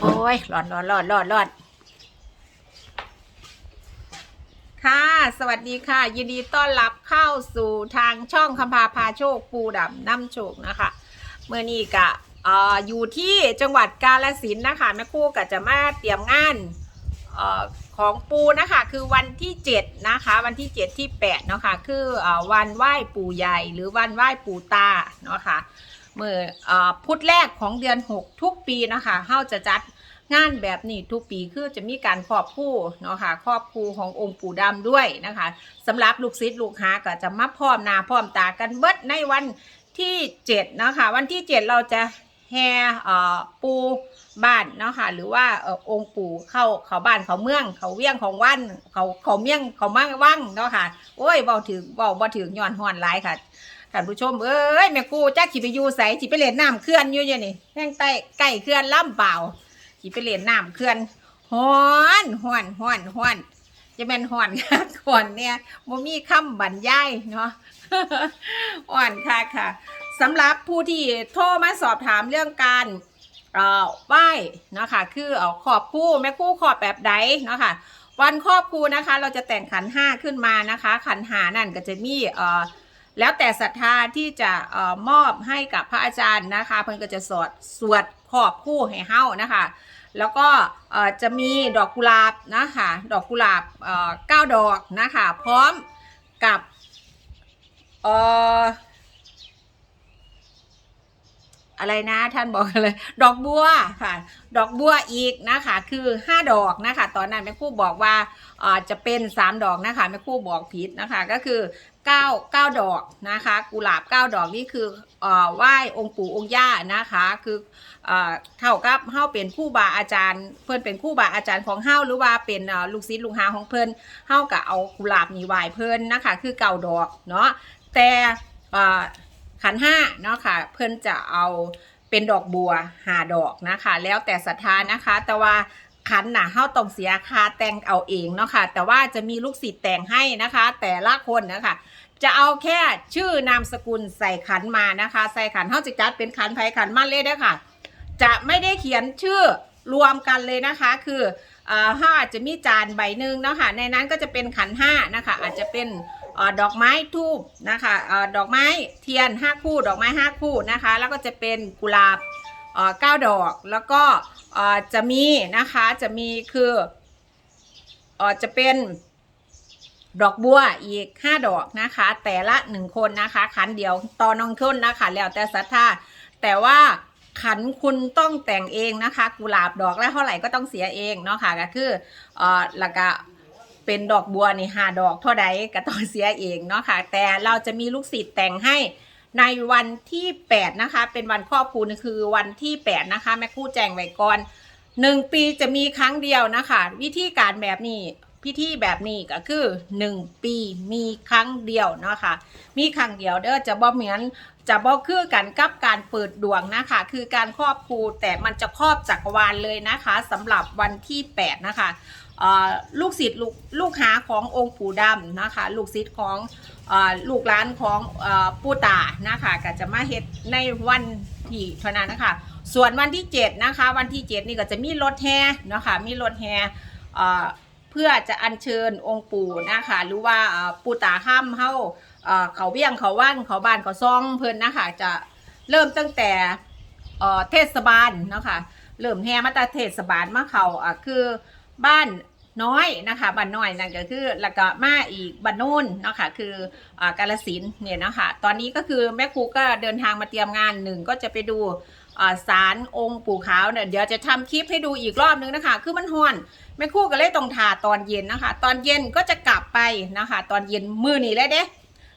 โอ้ยร้อนร้อนร้อนร้อนร้อนค่ะ สวัสดีค่ะ ยินดีต้อนรับเข้าสู่ทางช่องคำพาพาโชคปูดำน้ำโชคนะคะ เมื่อนี้กะออยู่ที่จังหวัดกาฬสินนะคะแม่คู่ก็จะมาเตรียมงานออของปูนะคะ คือวันที่ 7 นะคะ วันที่ 7 ที่8เนาะค่ะคืออวันไหว้ปู่ใหญ่หรือวันไหว้ปู่ตาเนาะค่ะ มื่ออพุธแรกของเดือน 6 ทุกปีนะคะเฮาจะจัดงานแบบนี้ทุกปีคือจะมีการครอบคู่เนาะค่ะครอบครูขององค์ปู่ดำด้วยนะคะสำหรับลูกศิษย์ลูกหาก็จะมาพร้อมหน้าพร้อมตากันเบิดในวันที่7นะคะวันที่ 7 เราจะแห่เอ่อปูบ้านเนาะค่ะหรือว่าอองค์ปู่เข้าเขาบ้านเขาเมือง เขาเวียงของวันเขาเขาเมียงเขามั่งว่างเนาะค่ะโอ้ยเบาถึงเบาบ่ถึงย้อนฮ้อนหลายค่ะ ท่านผู้ชมเอ้ยแม่กูจักสิไปอยู่ไสสิไปเล่นน้ำเขื่อนอยู่เนี่ยนี่แห้งใต้ใกล้เขื่อนล่ำเปล่าสิไปเล่นน้ำเขื่อนฮ้อนฮ้อนฮ้อนฮ้อนจะเป็นฮ้อนค่ะก่อนเนี่ยบ่มีคำบรรยายเนาะอ่อนค่ะค่ะสำหรับผู้ที่โทรมาสอบถามเรื่องการเอ่อไหว้เนาะค่ะคือเอาขอบคู่แม่คู่ขอบแบบใดเนาะค่ะวันครอบครูนะคะ เราจะแต่งขันห้าขึ้นมานะคะ ขันหานั่นก็จะมีเอ่อ แล้วแต่ศรัทธาที่จะออมอบให้กับพระอาจารย์นะคะ เพิ่นก็จะสวดสวดขอบคู่ให้เฮ้านะคะ แล้วก็จะมีดอกกุหลาบนะคะ ดอกกุหลาบเก้าดอกนะคะ พร้อมกับอะไรนะท่านบอกอะไรดอกบัวค่ะ ดอกบัวอีกนะคะ คือห้าดอกนะคะ ตอนนั้นแม่ครู่บอกว่าจะเป็นสามดอกนะคะแม่ครู่บอกผิดนะคะ ก็คือ เก้าเก้าดอกนะคะ กุหลาบเก้าดอกนี่คืออไหว้องค์ปู่องค์ย่านะคะ คือเอ่อเท่ากับเฮาเป็นผู้บาอาจารย์ เพื่อนเป็นผู้บาอาจารย์ของเฮาหรือว่าเป็นลูกศิษย์ลูกหาของเพิ่นเฮาก็เอากุหลาบนี่ไหว้เพิ่นนะคะ คือเก้าดอกเนาะแต่ขันห้าเนาะค่ะ เพิ่นจะเอาเป็นดอกบัวหาดอกนะคะ แล้วแต่ศรัทธานะคะ แต่ว่า ขันน่ะเฮาต้องเสียค่าแต่งเอาเองเนาะค่ะแต่ว่าจะมีลูกศิษย์แต่งให้นะคะ แต่ละคนนะคะจะเอาแค่ชื่อนามสกุลใส่ขันมานะคะ ใส่ขันเฮาจะจัดเป็นขันไผขันมันเลยเด้อค่ะ จะไม่ได้เขียนชื่อรวมกันเลยนะคะ คือเอ่อห้าอาจจะมีจานใบหนึ่งเนาะค่ะในนั้นก็จะเป็นขันห้านะคะ อาจจะเป็นอดอกไม้ทูบนะคะอดอกไม้เทียนห้าคู่ ดอกไม้ห้าคู่นะคะ แล้วก็จะเป็นกุหลาบเก้าดอก แล้วก็ จะมีนะคะจะมีคืออจะเป็นดอกบัวอีก 5 ดอกนะคะ แต่ละ 1 คนนะคะ ขันเดียวต่อน้องคนนะคะ แล้วแต่ศรัทธาแต่ว่าขันคุณต้องแต่งเองนะคะ กุหลาบดอกละเท่าไหร่ก็ต้องเสียเองเนาะค่ะก็คือเอ่อแล้วก็เป็นดอกบัวนี่ห้าดอกเท่าใดก็ต้องเสียเองเนาะค่ะแต่เราจะมีลูกศิษย์แต่งให้ ในวันที่ 8 นะคะ เป็นวันครอบครูนคือวันที่ 8 นะคะ แม่คู่แจงไว้ก่อนหนึ่งปีจะมีครั้งเดียวนะคะ วิธีการแบบนี้พิธีแบบนี้ก็คือ 1 ปีมีครั้งเดียวเนาะค่ะมีครั้งเดียวเด้อจะบ่เหมือนจะบ่คือกันกับการเปิดดวงนะคะ คือการครอบครูแต่มันจะครอบจักรวาลเลยนะคะสำหรับวันที่8นะคะลูกศิษย์ลูกลูกหาขององค์ปู่ดำนะคะ ลูกศิษย์ของอลูกหลานของอปู่ตานะคะก็จะมาเฮ็ดในวันที่เท่านั้นนะคะ ส่วนวันที่7นะคะ วันที่ 7 นี่ก็จะมีรถแห่นะคะมีรถแห่เพื่อจะอัญเชิญองค์ปู่นะคะ หรือว่าปู่ตาข้ามเฮา เขาเบี้ยงเขาว่านเขาบ้านเขาซองเพิ่นนะคะจะเริ่มตั้งแต่เทศบาลเนาะคะเริ่มแห่มาต่เทศบาลมาเขาคือบ้านน้อยนะคะบ้านน้อยนั่นก็คือแล้วก็มาอีกบ้านโน้นเนาะคะคืออกาลสินเนี่ยนะคะตอนนี้ก็คือแม่ครูก็เดินทางมาเตรียมงานหนึ่งก็จะไปดูอ่าศาลองค์ปู่ขาวเนี่ยเดี๋ยวจะทำคลิปให้ดูอีกรอบนึงนะคะ คือมันฮ้อนแม่ครูก็เลยต้องทาตอนเย็นนะคะ ตอนเย็นก็จะกลับไปนะคะ ตอนเย็นมือหนีเลยเด้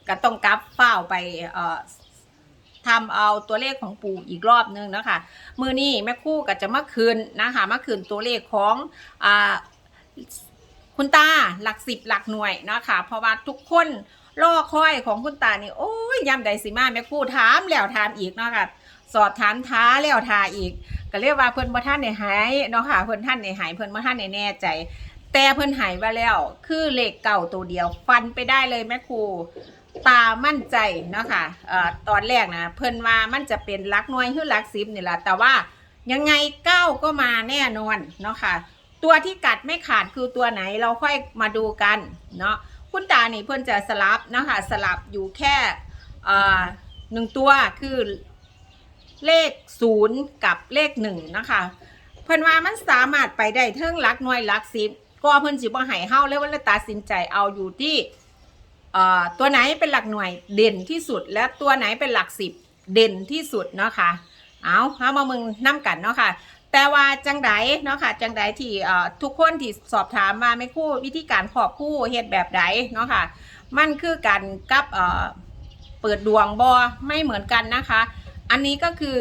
ก็ต้องกลับเฝ้าไปเอ่อทำเอาตัวเลขของปู่อีกรอบนึงนะคะมือนี้แม่ครู่ก็จะมาคืนนะคะมาคืนตัวเลขของอ่าคุณตาหลักสิบหลักหน่วยนะคะเพราะว่าทุกคนรอคอยของคุณตานี่โอ้ยยำใดสิมาแม่ครู่ถามแล้วถามอีกเนาะค่ะสอบถามท้าแล้วทาอีก ก็เรียกว่าเพิ่นบ่ท่านในหายเนาะค่ะเพิ่นท่านในหายเพิ่นบ่ท่านในแน่ใจ แต่เพิ่นหายว่าแล้ว คือเลขเก่าตัวเดียว ฟันไปได้เลยแม่ครู ตามั่นใจเนาะค่ะเอ่อตอนแรกนะเพิ่นว่ามันจะเป็นลักหน่วยหรือลักสิบนี่แหละแต่ว่ายังไงเก้าก็มาแน่นอนเนาะค่ะตัวที่กัดไม่ขาดคือตัวไหนเราค่อยมาดูกันเนาะคุณตานี่เพื่นจะสลับเนาะคะสลับอยู่แค่หนึ่งตัวคือเลขศูนย์กับเลขหนึ่งนะคะเพิ่นว่ามันสามารถไปได้เทิงลักหน่วยลักสิบก็เพิ่นสิบ่ให้เฮาเลยว่าตัดสินใจเอาอยู่ที่ ตัวไหนเป็นหลักหน่วยเด่นที่สุด และตัวไหนเป็นหลักสิบเด่นที่สุดเนาะค่ะเอาเฮามามึงนํกันเนาะค่ะแต่ว่าจังไดเนาะค่ะจังไดที่ทุกคนที่สอบถามมาไม่คู่วิธีการขอบคู่เฮ็ดแบบใดเนาะค่ะมันคือการกับเปิดดวงบอไม่เหมือนกันนะคะ อันนี้ก็คือ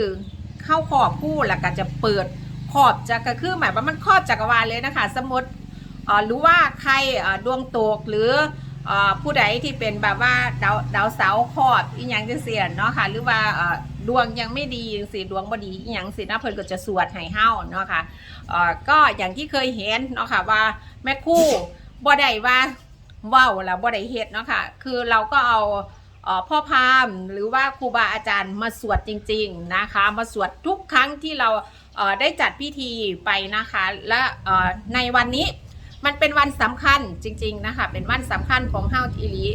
เข้าขอบคู่แล้วก็จะเปิดขอบจะก็คือหมายว่ามันครอบจักรวาลเลยนะคะ สมมติเอ่อรู้ว่าใครดวงตกหรือ ผู้ใดที่เป็นแบบว่าดาวดาวเสาร์คอบอีหยังจังเสียเนาะค่ะ หรือว่าดวงยังไม่ดีสิดวงบดีอีหยังสินะเพลินก็จะสวดให้เฮ้าเนาะค่ะเอ่อก็อย่างที่เคยเห็นเนาะค่ะว่าแม่คู่บ่ได้ว่าว้าแล้วบ่ได้เฮ็ดเนาะค่ะ คือเราก็เอาอพ่อพามหรือว่าครูบาอาจารย์มาสวดจริง ๆนะคะ มาสวดทุกครั้งที่เราได้จัดพิธีไปนะคะ และในวันนี้ มันเป็นวันสำคัญจริง ๆนะคะ เป็นวันสำคัญของเฮาทีลี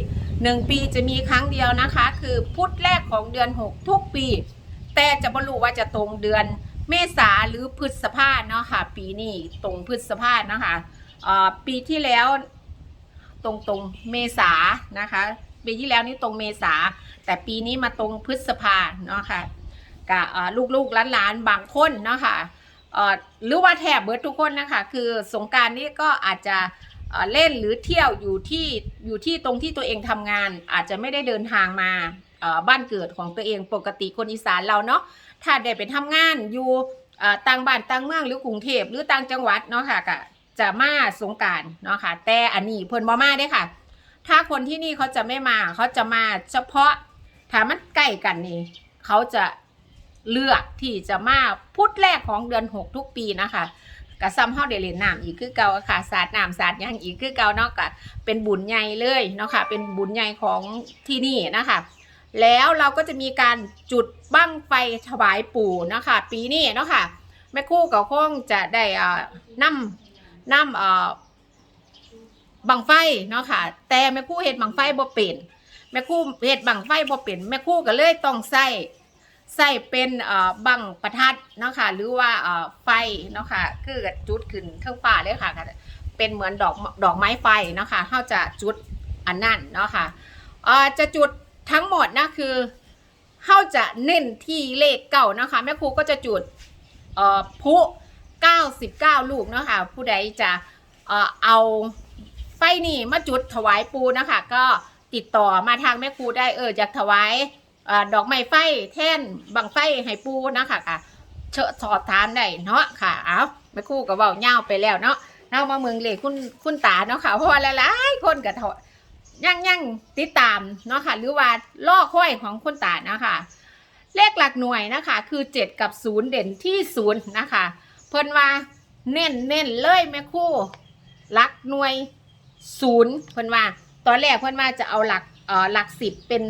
หนึ่งปีจะมีครั้งเดียวนะคะ คือพุธแรกของเดือน 6 ทุกปี แต่จะบรรลุว่าจะตรงเดือนเมษาหรือพฤษภาเนาะค่ะ ปีนี้ตรงพฤษภานะคะเอ่อปีที่แล้วตรงตรงเมษานะคะปีที่แล้วนี่ตรงเมษา แต่ปีนี้มาตรงพฤษภาเนาะค่ะกับลูกๆหลานๆบางคนเนาะค่ะเอ่อ หรือว่าแถบเบิร์ดทุกคนนะคะ คือสงการนี้ก็อาจจะเล่นหรือเที่ยวอยู่ที่อยู่ที่ตรงที่ตัวเองทำงาน อาจจะไม่ได้เดินทางมาบ้านเกิดของตัวเองปกติคนอีสานเราเนาะถ้าได้ไปทำงานอยู่ต่างบ้านต่างเมืองหรือกรุงเทพหรือต่างจังหวัดเนาะค่ะก็จะมาสงการเนาะค่ะแต่อันนี้เพิ่นบ่มาเด้ค่ะ ถ้าคนที่นี่เขาจะไม่มาเขาจะมาเฉพาะถ้ามันใกล้กันนี่เขาจะ เลือกที่จะมาพุธแรกของเดือนหกทุกปีนะคะกะซ้ำเฮาได้เล่นน้ำอีกคือเก่าค่ะสาดน้ำสาดยังอีกคือเก่าเนาะกะเป็นบุญใหญ่เลยเนาะค่ะเป็นบุญใหญ่ของที่นี่นะคะ แล้วเราก็จะมีการจุดบั้งไฟถวายปู่นะคะ ปีนี้เนาะค่ะแม่คู่ก็คงจะได้อ่านำนำเอ่อบังไฟเนาะค่ะ แต่แม่คู่เฮ็ดบังไฟบ่เป็นแม่คู่เฮ็ดบังไฟบ่เป็นแม่คู่ก็เลยต้องใส่ ใส่เป็นบังประทัดเนาะค่ะหรือว่าไฟเนาะค่ะคือจุดขึ้นเครื่องฟ้าเลยค่ะ เป็นเหมือนดอกดอกไม้ไฟเนาะค่ะเฮาจะจุดอันนั้นเนาะค่ะจะจุดทั้งหมดนะคือเฮาจะเน้นที่เลขเก้านะคะแม่ครูก็จะจุดเอ่อพลุ99 ลูกเนาะค่ะผู้ใดจะเอาไฟนี่มาจุดถวายปูนะคะ ก็ติดต่อมาทางแม่ครูได้เอออยากถวาย ดอกไม้ไฟแท่นบังไฟให้ปูนะคะค่ะเชิญสอบถามได้เนาะค่ะเอาแม่ครูก็เว้าเงาวไปแล้วเนาะเน่ามาเมืองเลยคุณคุณตาเนาะค่ะเพราะว่าหลายๆคนก็ถอยังยังติดตามเนาะค่ะ หรือว่าล่อค่อยของคุณตานะคะเลขหลักหน่วยนะคะ คือ 7 กับ 0 เด่นที่ 0 นะคะ เพิ่นว่าเน้นเน้นเลยแม่คู่หลักหน่วยศูนย์เพิ่นว่า ตอนแรกเพิ่นว่าจะเอาหลักเอ่อหลักสิบเป็น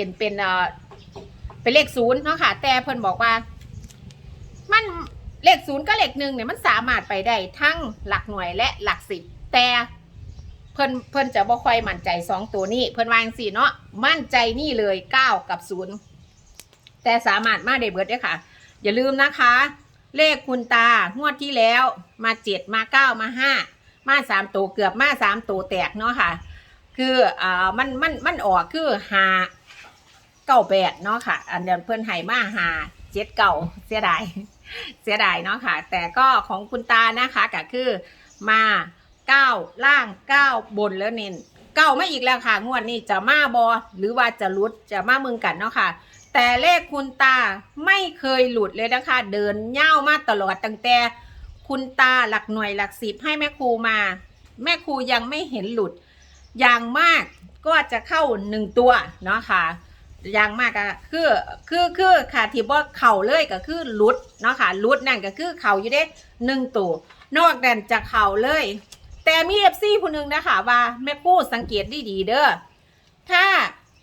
เป็นเป็นเอ่อเป็นเลขศูนย์เนาะค่ะ แต่เพิ่นบอกว่า มันเลขศูนย์กับเลขหนึ่งเนี่ยมันสามารถไปได้ทั้งหลักหน่วยและหลักสิบแต่เพิ่นเพิ่นจะบ่ค่อยมั่นใจสองตัวนี้ เพิ่นวางสี่เนาะมั่นใจนี่เลยเก้ากับศูนย์แต่สามารถมาได้เบิดได้อค่ะ อย่าลืมนะคะ เลขคุณตางวดที่แล้วมาเจ็ดมาเก้ามาห้ามาสามตัวเกือบมาสามตัวแตกเนาะค่ะ คืออ่ามันมันมันออกคือหา เก้าแปดเนาะค่ะ อันเดียวเพื่อนไห้มาหาเจ็ดเก่าเสียดายเสียดายเนาะค่ะ แต่ก็ของคุณตานะคะก็คือมาเก้าล่างเก้าบนแล้วเน้นเก้าไม่อีกแล้วค่ะ งวดนี้จะมาบอหรือว่าจะหลุดจะมามึงกันเนาะค่ะ แต่เลขคุณตาไม่เคยหลุดเลยนะคะ เดินเง่าวมาตลอดตั้งแต่คุณตาหลักหน่วยหลักสิบให้แม่ครูมา แม่ครูยังไม่เห็นหลุดอย่างมากก็จะเข้าหนึ่งตัวเนาะค่ะ อย่างมากก็คือคือคือค่ะที่ว่าเข่าเลยก็คือลุดเนาะค่ะลุดนั่นก็คือเข่าอยู่เด้หนึ่งตัวนอกนั้นจะเข่าเลย แต่มีเอฟซีผู้หนึ่งนะคะว่าแม่ครูสังเกตดีดีๆเด้อถ้า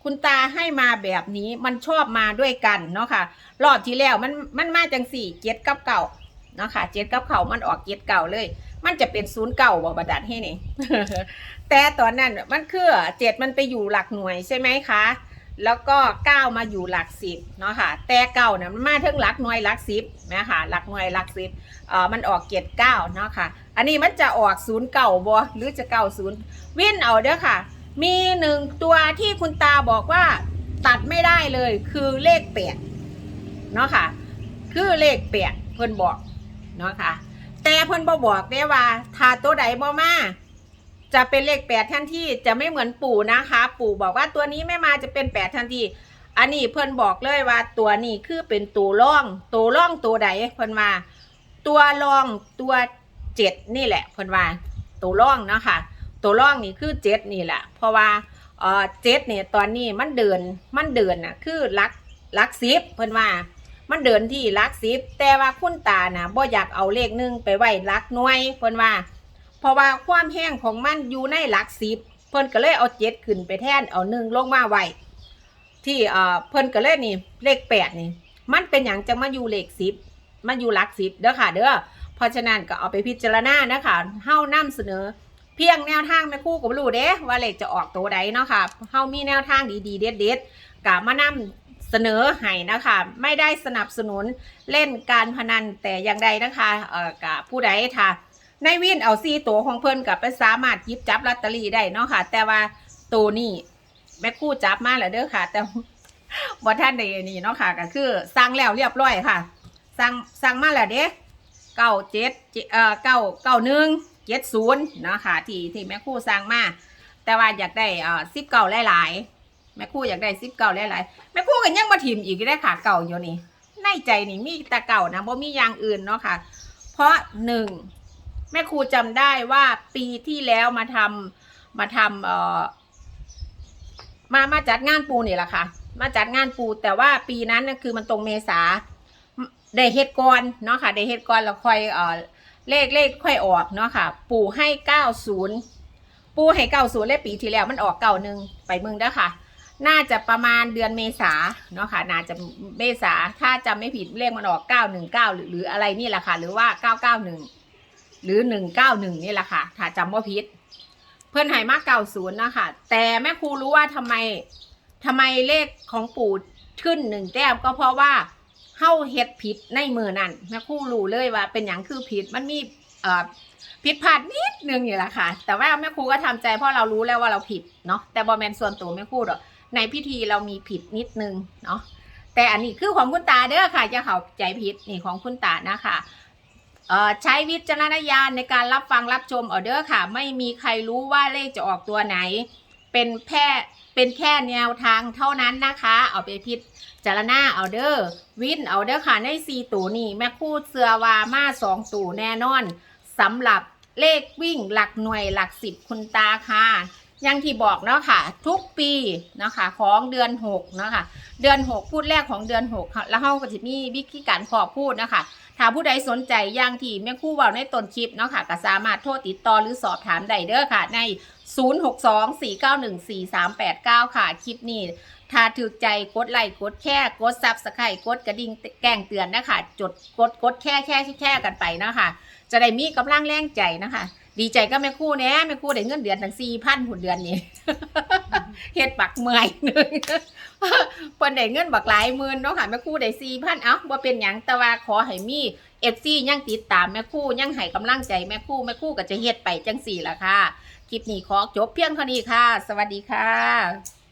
คคุณตาให้มาแบบนี้มันชอบมาด้วยกันเนาะค่ะรอบที่แล้วมันมันมาจังสี่เจ็ดกับเก่าเนาะค่ะเจ็ดกับเก่ามันออกเจ็ดเก่าเลย มันจะเป็นศูนย์เก่าบ่บดัดให้นี่แต่ตอนนั้นมันคือเจ็ดมันไปอยู่หลักหน่วยใช่ไหมคะ แล้วก็เก้ามาอยู่หลักสิบเนาะค่ะ แต่เก้าเนี่ยมันมาถึงหลักหน่วยหลักสิบนะคะหลักหน่วยหลักสิบเอ่อมันออกเจ็ดเก้าเนาะค่ะ อันนี้มันจะออกศูนย์เก่าบ่หรือจะเก้าศูนย์วินเอาเด้อค่ะ มีหนึ่งตัวที่คุณตาบอกว่าตัดไม่ได้เลยคือเลขแปดเนาะค่ะ คือเลขแปดเพิ่นบอกเนาะค่ะ แต่เพิ่นบ่บอกได้ว่าถ้าตัวใดบ่มา จะเป็นเลขแปดทันทีจะไม่เหมือนปู่นะคะ ปู่บอกว่าตัวนี้ไม่มาจะเป็นแปดทันทีอันนี้เพิ่นบอกเลยว่าตัวนี้คือเป็นตัวร่อง ตัวร่องตัวใดเพิ่นว่าตัวร่องตัวเจ็ดนี่แหละเพิ่นว่าตัวร่องนะคะตัวร่องนี่คือเจ็ดนี่แหละเพราะว่าเออเจ็ดเนี่ยตอนนี้มันเดินมันเดินน่ะคือลักลักสิบเพิ่นว่ามันเดินที่ลักสิบแต่ว่าคุณตาน่ะบ่อยากเอาเลขหนึ่งไปไว้ลักหน่วยเพิ่นว่า เพราะว่าความแห้งของมันอยู่ในหลักสิบเพิ่นก็เลยเอาเจ็ดขึ้นไปแทนเอาหนึ่งลงมาไว้ที่เอ่อเพิ่นก็เลยนี่เลขแปดนี่ มันเป็นอย่างจะมาอยู่เลขสิบมาอยู่หลักสิบเด้อค่ะ เด้อเพราะฉะนั้นก็เอาไปพิจารณานะคะเฮานํเสนอ เพียงแนวทางแม่คู่ก็บ่รู้เด้ว่าเลขจะออกตัวใดเนาะค่ะเฮามีแนวทางดีๆเด็ดๆกะมานํเสนอให้นะคะ ไม่ได้สนับสนุนเล่นการพนันแต่อย่างใดนะคะเอ่อกะผู้ใดค่ะ ในวินเอาซีตัวของเพิ่นกับไปสามารถหยิบจับลอตเตอรี่ได้เนาะค่ะ แต่ว่าตัวนี้แม่คู่จับมาแล้วเด้อค่ะ แต่บ่ท่านใดนี่เนาะค่ะก็คือสั่งแล้วเรียบร้อยค่ะสั่งสั่งมาแล้วเด้เก้าเจ็ดเอ่อเก้าเก้าหนึ่งเจ็ดศูนย์เนาะค่ะที่ที่แม่คู่สั่งมาแต่ว่าอยากได้เอ่อสิบเก้าหลายๆแม่คู่อยากได้สิบเก้าหลายๆแม่คู่ก็ยังมาถิ่มอีกได้ค่ะเก่าอยู่นี่ในใจนี่มีแต่เก่านะบ่มีอย่างอื่นเนาะค่ะ เพราะหนึ่ง แม่ครูจำได้ว่าปีที่แล้วมาทำมาทำเอ่อมามาจัดงานปูนี่แหละค่ะ มาจัดงานปูแต่ว่าปีนั้นนะคือมันตรงเมษาได้เฮ็ดก่อนเนาะค่ะได้เฮ็ดก่อนแล้วค่อยเอ่อเลขเลขค่อยออกเนาะค่ะ ปูให้เก้าศูนย์ปูให้เก้าศูนย์เลขปีที่แล้วมันออกเก้าหนึ่งไปมึงเด้อค่ะ น่าจะประมาณเดือนเมษาเนาะค่ะ น่าจะเมษาถ้าจำไม่ผิดเลขมันออกเก้าหนึ่งเก้าหรือหรืออะไรนี่แหละค่ะ หรือว่าเก้าเก้าหนึ่ง หรือหนึ่งเก้าหนึ่งนี่แหละค่ะ ถ้าจำว่าพิษเพื่อนให้มาเก้าศูนย์นะคะ แต่แม่ครูรู้ว่าทำไมทำไมเลขของปู่ขึ้นหนึ่งแต้มก็เพราะว่าเฮ้าเฮ็ดผิดในมือนั่นแม่ครูรู้เลยว่า เป็นอย่างคือผิดมันมีเอ่อผิดพลาดนิดนึงนี่แหละค่ะ แต่ว่าแม่ครูก็ทำใจเพราะเรารู้แล้วว่าเราผิดเนาะแต่บอแมนส่วนตัวแม่ครูหรอกในพิธีเรามีผิดนิดนึงเนาะแต่อันนี้คือของคุณตาเด้อค่ะจะเข้าใจผิดนี่ของคุณตานะคะเอ่อ ใช้วิจารณญาณในการรับฟังรับชมเอาเด้อค่ะ ไม่มีใครรู้ว่าเลขจะออกตัวไหน เป็นแค่เป็นแค่แนวทางเท่านั้นนะคะ เอาไปพิจารณาเอาเด้อวินเอาเด้อค่ะในสี่ตูนี่แม่คูดเสือวามาสองตูแน่นอนสำหรับเลขวิ่งหลักหน่วยหลักสิบคุณตาค่ะ อยังที่บอกเนาะค่ะ ทุกปีนะคะของเดือนหกเนาะค่ะเดือนหกพูดแรกของเดือนหกแล้วเขาก็จะมีวิธีการขอพูดนะคะถ้าผู้ใดสนใจอย่างที่แม่คู่เว่าในต้นคลิปเนาะค่ะก็สามารถโทรติดต่อหรือสอบถามได้เด้อค่ะ ใน 0624914389 ค่ะ คลิปนี้ ถ้าถูกใจกดไลค์กดแค่กดซับสไครต์กดกระดิ่งแจ้งเตือนนะคะจดกดกดแค่แค่แค่กันไปเนาะคะจะได้มีกำลังแรงใจนะคะ ดีใจก็แม่คู่แน่แม่คู่ได้เงินเดือนตั้งสี่พันหุ่นเดือนนี่ เฮ็ดปักเมื่อยหนึ่งเพิ่นได้เงินบักหลายหมื่นเนาะค่ะแม่คู่ได้สี่พันเอ้าบ่เป็นหยังแต่ว่าขอให้มีเอฟซียังติดตามแม่คู่ยังให้กำลังใจแม่คู่แม่คู่ก็จะเฮ็ดไปจังสี่ละค่ะ คลิปนี้ขอจบเพียงเท่านี้ค่ะ สวัสดีค่ะ